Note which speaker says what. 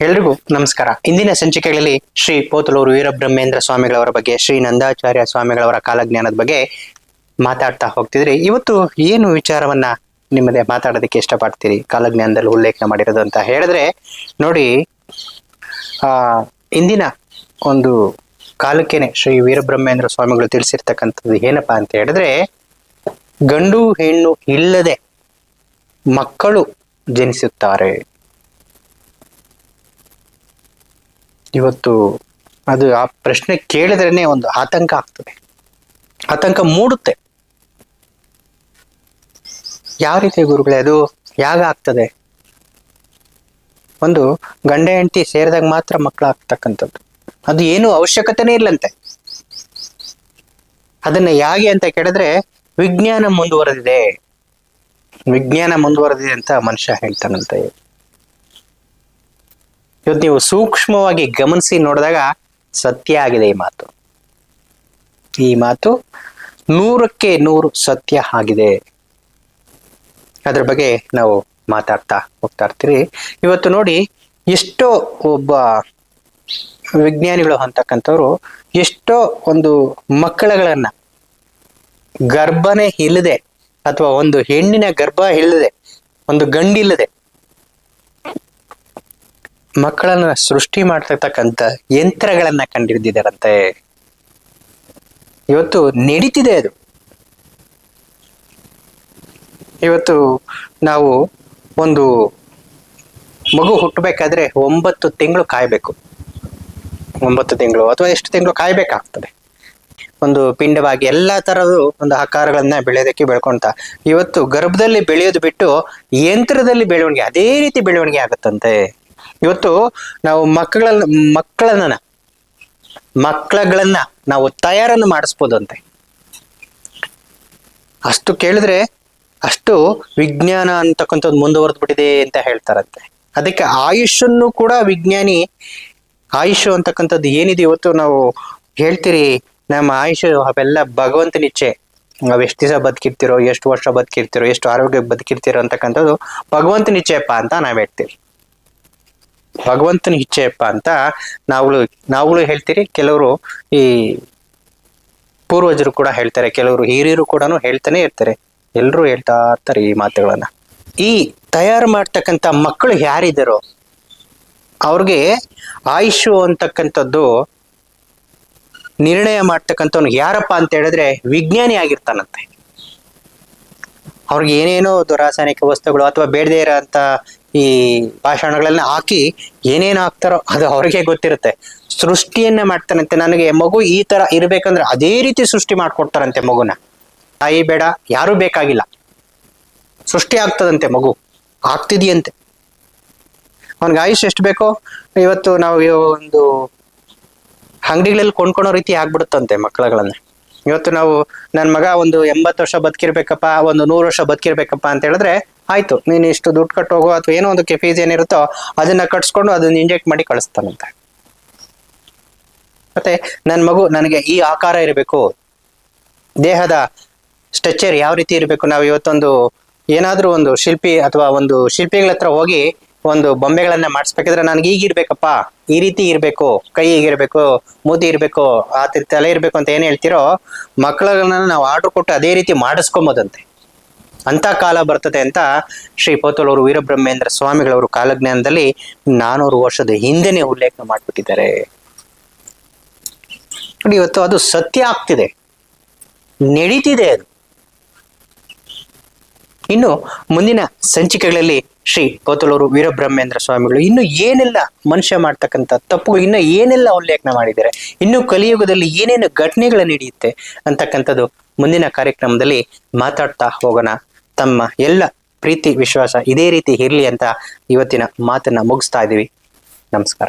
Speaker 1: ಎಲ್ರಿಗೂ ನಮಸ್ಕಾರ. ಇಂದಿನ ಸಂಚಿಕೆಗಳಲ್ಲಿ ಶ್ರೀ ಪೋತಲೂರು ವೀರಬ್ರಹ್ಮೇಂದ್ರ ಸ್ವಾಮಿಗಳವರ ಬಗ್ಗೆ, ಶ್ರೀ ನಂದಾಚಾರ್ಯ ಸ್ವಾಮಿಗಳವರ ಕಾಲಜ್ಞಾನದ ಬಗ್ಗೆ ಮಾತಾಡ್ತಾ ಹೋಗ್ತಿದ್ರಿ. ಇವತ್ತು ಏನು ವಿಚಾರವನ್ನ ನಿಮ್ಮದೇ ಮಾತಾಡೋದಕ್ಕೆ ಇಷ್ಟಪಡ್ತೀರಿ? ಕಾಲಜ್ಞಾನದಲ್ಲಿ ಉಲ್ಲೇಖ ಮಾಡಿರೋದು ಅಂತ ಹೇಳಿದ್ರೆ, ನೋಡಿ, ಆ, ಇಂದಿನ ಒಂದು ಕಾಲಕ್ಕೇನೆ ಶ್ರೀ ವೀರಬ್ರಹ್ಮೇಂದ್ರ ಸ್ವಾಮಿಗಳು ತಿಳಿಸಿರ್ತಕ್ಕಂಥದ್ದು ಏನಪ್ಪಾ ಅಂತ ಹೇಳಿದ್ರೆ, ಗಂಡು ಹೆಣ್ಣು ಇಲ್ಲದೆ ಮಕ್ಕಳು ಜನಿಸುತ್ತಾರೆ. ಇವತ್ತು ಅದು ಆ ಪ್ರಶ್ನೆ ಕೇಳಿದ್ರೇನೆ ಒಂದು ಆತಂಕ ಆಗ್ತದೆ. ಆತಂಕ ಮೂಡುತ್ತೆ. ಯಾವ ರೀತಿ ಗುರುಗಳೇ, ಅದು ಯಾಗ ಆಗ್ತದೆ? ಒಂದು ಗಂಡ ಹೆಂಡತಿ ಸೇರಿದಾಗ ಮಾತ್ರ ಮಕ್ಕಳು ಆಗ್ತಕ್ಕಂಥದ್ದು ಅದು ಏನು ಅವಶ್ಯಕತೆನೇ ಇಲ್ಲಂತೆ. ಅದನ್ನ ಯಾಗೆ ಅಂತ ಕೇಳಿದ್ರೆ ವಿಜ್ಞಾನ ಮುಂದುವರೆದಿದೆ. ವಿಜ್ಞಾನ ಮುಂದುವರೆದಿದೆ ಅಂತ ಮನುಷ್ಯ ಹೇಳ್ತಾನಂತೆ. ಇವತ್ತು ನೀವು ಸೂಕ್ಷ್ಮವಾಗಿ ಗಮನಿಸಿ ನೋಡಿದಾಗ ಸತ್ಯ ಆಗಿದೆ ಈ ಮಾತು. ಈ ಮಾತು ನೂರಕ್ಕೆ ನೂರು ಸತ್ಯ ಆಗಿದೆ. ಅದ್ರ ಬಗ್ಗೆ ನಾವು ಮಾತಾಡ್ತಾ ಹೋಗ್ತಾ ಇರ್ತೀರಿ. ಇವತ್ತು ನೋಡಿ ಎಷ್ಟೋ ಒಬ್ಬ ವಿಜ್ಞಾನಿಗಳು ಅಂತಕ್ಕಂಥವ್ರು ಎಷ್ಟೋ ಒಂದು ಮಕ್ಕಳುಗಳನ್ನ ಗರ್ಭನೇ ಇಲ್ಲದೆ ಅಥವಾ ಒಂದು ಹೆಣ್ಣಿನ ಗರ್ಭ ಇಲ್ಲದೆ, ಒಂದು ಗಂಡಿಲ್ಲದೆ ಮಕ್ಕಳನ್ನ ಸೃಷ್ಟಿ ಮಾಡ್ತಕ್ಕಂತ ಯಂತ್ರಗಳನ್ನ ಕಂಡಿಡಿದಿದ್ದಾರಂತೆ. ಇವತ್ತು ನಡೀತಿದೆ ಅದು. ಇವತ್ತು ನಾವು ಒಂದು ಮಗು ಹುಟ್ಟಬೇಕಾದ್ರೆ ಒಂಬತ್ತು ತಿಂಗಳು ಕಾಯಬೇಕು. ಒಂಬತ್ತು ತಿಂಗಳು ಅಥವಾ ಎಷ್ಟು ತಿಂಗಳು ಕಾಯಬೇಕಾಗ್ತದೆ. ಒಂದು ಪಿಂಡವಾಗಿ ಎಲ್ಲಾ ತರದ್ದು ಒಂದು ಆಕಾರಗಳನ್ನ ಬೆಳೆಯೋದಕ್ಕೆ ಬೆಳ್ಕೊಂತ. ಇವತ್ತು ಗರ್ಭದಲ್ಲಿ ಬೆಳೆಯೋದು ಬಿಟ್ಟು ಯಂತ್ರದಲ್ಲಿ ಬೆಳವಣಿಗೆ, ಅದೇ ರೀತಿ ಬೆಳವಣಿಗೆ ಆಗುತ್ತಂತೆ. ಇವತ್ತು ನಾವು ಮಕ್ಕಳನ್ನ ಮಕ್ಕಳನ್ನ, ಮಕ್ಕಳಗಳನ್ನ ನಾವು ತಯಾರನ್ನು ಮಾಡಿಸ್ಬೋದಂತೆ. ಅಷ್ಟು ಕೇಳಿದ್ರೆ ಅಷ್ಟು ವಿಜ್ಞಾನ ಅಂತಕ್ಕಂಥದ್ದು ಮುಂದುವರೆದು ಬಿಟ್ಟಿದೆ ಅಂತ ಹೇಳ್ತಾರಂತೆ. ಅದಕ್ಕೆ ಆಯುಷನ್ನು ಕೂಡ ವಿಜ್ಞಾನಿ ಆಯುಷ್ ಅಂತಕ್ಕಂಥದ್ದು ಏನಿದೆ ಇವತ್ತು ನಾವು ಹೇಳ್ತೀರಿ, ನಮ್ಮ ಆಯುಷ್ ಅವೆಲ್ಲ ಭಗವಂತನ ಇಚ್ಛೆ ನಾವ್ ಎಷ್ಟು ದಿವಸ ಬದುಕಿರ್ತಿರೋ, ಎಷ್ಟು ವರ್ಷ ಬದುಕಿರ್ತಿರೋ, ಎಷ್ಟು ಆರೋಗ್ಯ ಬದುಕಿರ್ತಿರೋ ಅಂತಕ್ಕಂಥದ್ದು ಭಗವಂತನ ಇಚ್ಛೆಯಪ್ಪ ಅಂತ ನಾವ್ ಹೇಳ್ತೀವಿ. ಭಗವಂತನ ಇಚ್ಛೆಯಪ್ಪ ಅಂತ ನಾವುಗಳು ನಾವುಗಳು ಹೇಳ್ತೀರಿ. ಕೆಲವರು ಈ ಪೂರ್ವಜರು ಕೂಡ ಹೇಳ್ತಾರೆ. ಕೆಲವರು ಹಿರಿಯರು ಕೂಡ ಹೇಳ್ತಾನೆ ಇರ್ತಾರೆ. ಎಲ್ಲರೂ ಹೇಳ್ತಾ ಇರ್ತಾರೆ ಈ ಮಾತುಗಳನ್ನ. ಈ ತಯಾರು ಮಾಡ್ತಕ್ಕಂಥ ಮಕ್ಕಳು ಯಾರಿದ್ದಾರೋ? ಅವ್ರಿಗೆ ಆಯುಷು ಅಂತಕ್ಕಂಥದ್ದು ನಿರ್ಣಯ ಮಾಡ್ತಕ್ಕಂಥವ್ನು ಯಾರಪ್ಪ ಅಂತ ಹೇಳಿದ್ರೆ ವಿಜ್ಞಾನಿ ಆಗಿರ್ತಾನಂತೆ. ಅವ್ರಿಗೆ ಏನೇನೋ ರಾಸಾಯನಿಕ ವಸ್ತುಗಳು ಅಥವಾ ಬೇಡದೇ ಇರೋ ಅಂತ ಈ ಭಾಷಣಗಳನ್ನ ಹಾಕಿ ಏನೇನು ಹಾಕ್ತಾರೋ ಅದು ಅವ್ರಿಗೆ ಗೊತ್ತಿರುತ್ತೆ. ಸೃಷ್ಟಿಯನ್ನ ಮಾಡ್ತಾನಂತೆ ನನಗೆ, ಮಗು ಈ ತರ ಇರ್ಬೇಕಂದ್ರೆ ಅದೇ ರೀತಿ ಸೃಷ್ಟಿ ಮಾಡ್ಕೊಡ್ತಾರಂತೆ ಮಗುನ. ತಾಯಿ ಬೇಡ, ಯಾರು ಬೇಕಾಗಿಲ್ಲ. ಸೃಷ್ಟಿ ಆಗ್ತದಂತೆ ಮಗು, ಆಗ್ತಿದೆಯಂತೆ. ಅವನಿಗೆ ಆಯುಷ್ ಎಷ್ಟು ಬೇಕೋ, ಇವತ್ತು ನಾವು ಒಂದು ಅಂಗಡಿಗಳಲ್ಲಿ ಕೊಂಡ್ಕೊಳೋ ರೀತಿ ಆಗ್ಬಿಡುತ್ತಂತೆ ಮಕ್ಕಳುಗಳನ್ನ. ಇವತ್ತು ನಾವು ನನ್ನ ಮಗ ಒಂದು ಎಂಬತ್ತು ವರ್ಷ ಬದುಕಿರ್ಬೇಕಪ್ಪ, ಒಂದು ನೂರು ವರ್ಷ ಬದುಕಿರ್ಬೇಕಪ್ಪ ಅಂತ ಹೇಳಿದ್ರೆ ಆಯ್ತು, ನೀನು ಇಷ್ಟು ದುಡ್ಡು ಕಟ್ಟೋಗೋ ಅಥವಾ ಏನೋ ಒಂದು ಫೀಸ್ ಏನಿರುತ್ತೋ ಅದನ್ನ ಕಟ್ಸ್ಕೊಂಡು ಅದನ್ನ ಇಂಜೆಕ್ಟ್ ಮಾಡಿ ಕಳಿಸ್ತಾನಂತೆ. ಮತ್ತೆ ನನ್ನ ಮಗು ನನಗೆ ಈ ಆಕಾರ ಇರಬೇಕು. ದೇಹದ ಸ್ಟ್ರಕ್ಚರ್ ಯಾವ ರೀತಿ ಇರಬೇಕು? ನಾವು ಇವತ್ತೊಂದು ಏನಾದ್ರೂ ಒಂದು ಶಿಲ್ಪಿ ಅಥವಾ ಒಂದು ಶಿಲ್ಪಿಗಳ ಹತ್ರ ಹೋಗಿ ಒಂದು ಬೊಂಬೆಗಳನ್ನ ಮಾಡಿಸ್ಬೇಕಿದ್ರೆ ನನಗೆ ಈಗ ಇರ್ಬೇಕಪ್ಪ. ಈ ರೀತಿ ಇರ್ಬೇಕು. ಕೈ ಹೀಗಿರ್ಬೇಕು ಮೂತಿ ಇರಬೇಕು. ಆ ತಲೆ ಇರಬೇಕು ಅಂತ ಏನು ಹೇಳ್ತಿರೋ ಮಕ್ಕಳನ್ನ ನಾವು ಆರ್ಡರ್ ಕೊಟ್ಟು ಅದೇ ರೀತಿ ಮಾಡಿಸ್ಕೊಬೋದಂತೆ. ಅಂತ ಕಾಲ ಬರ್ತದೆ ಅಂತ ಶ್ರೀ ಪೋತಲವರು ವೀರಬ್ರಹ್ಮೇಂದ್ರ ಸ್ವಾಮಿಗಳವರು ಕಾಲಜ್ಞಾನದಲ್ಲಿ ನಾನೂರು ವರ್ಷದ ಹಿಂದೆನೆ ಉಲ್ಲೇಖ ಮಾಡ್ಬಿಟ್ಟಿದ್ದಾರೆ. ಇವತ್ತು ಅದು ಸತ್ಯ ಆಗ್ತಿದೆ. ನಡೀತಿದೆ ಅದು. ಇನ್ನು ಮುಂದಿನ ಸಂಚಿಕೆಗಳಲ್ಲಿ ಶ್ರೀ ಕೋತಲೂರು ವೀರಬ್ರಹ್ಮೇಂದ್ರ ಸ್ವಾಮಿಗಳು ಇನ್ನು ಏನೆಲ್ಲ ಮನುಷ್ಯ ಮಾಡ್ತಕ್ಕಂಥ ತಪ್ಪುಗಳು ಇನ್ನು ಏನೆಲ್ಲ ಉಲ್ಲೇಖನ ಮಾಡಿದ್ದಾರೆ, ಇನ್ನು ಕಲಿಯುಗದಲ್ಲಿ ಏನೇನು ಘಟನೆಗಳು ನಡೆಯುತ್ತೆ ಅಂತಕ್ಕಂಥದ್ದು ಮುಂದಿನ ಕಾರ್ಯಕ್ರಮದಲ್ಲಿ ಮಾತಾಡ್ತಾ ಹೋಗೋಣ. ತಮ್ಮ ಎಲ್ಲ ಪ್ರೀತಿ ವಿಶ್ವಾಸ ಇದೇ ರೀತಿ ಇರಲಿ ಅಂತ ಇವತ್ತಿನ ಮಾತನ್ನ ಮುಗಿಸ್ತಾ ಇದ್ದೀವಿ. ನಮಸ್ಕಾರ.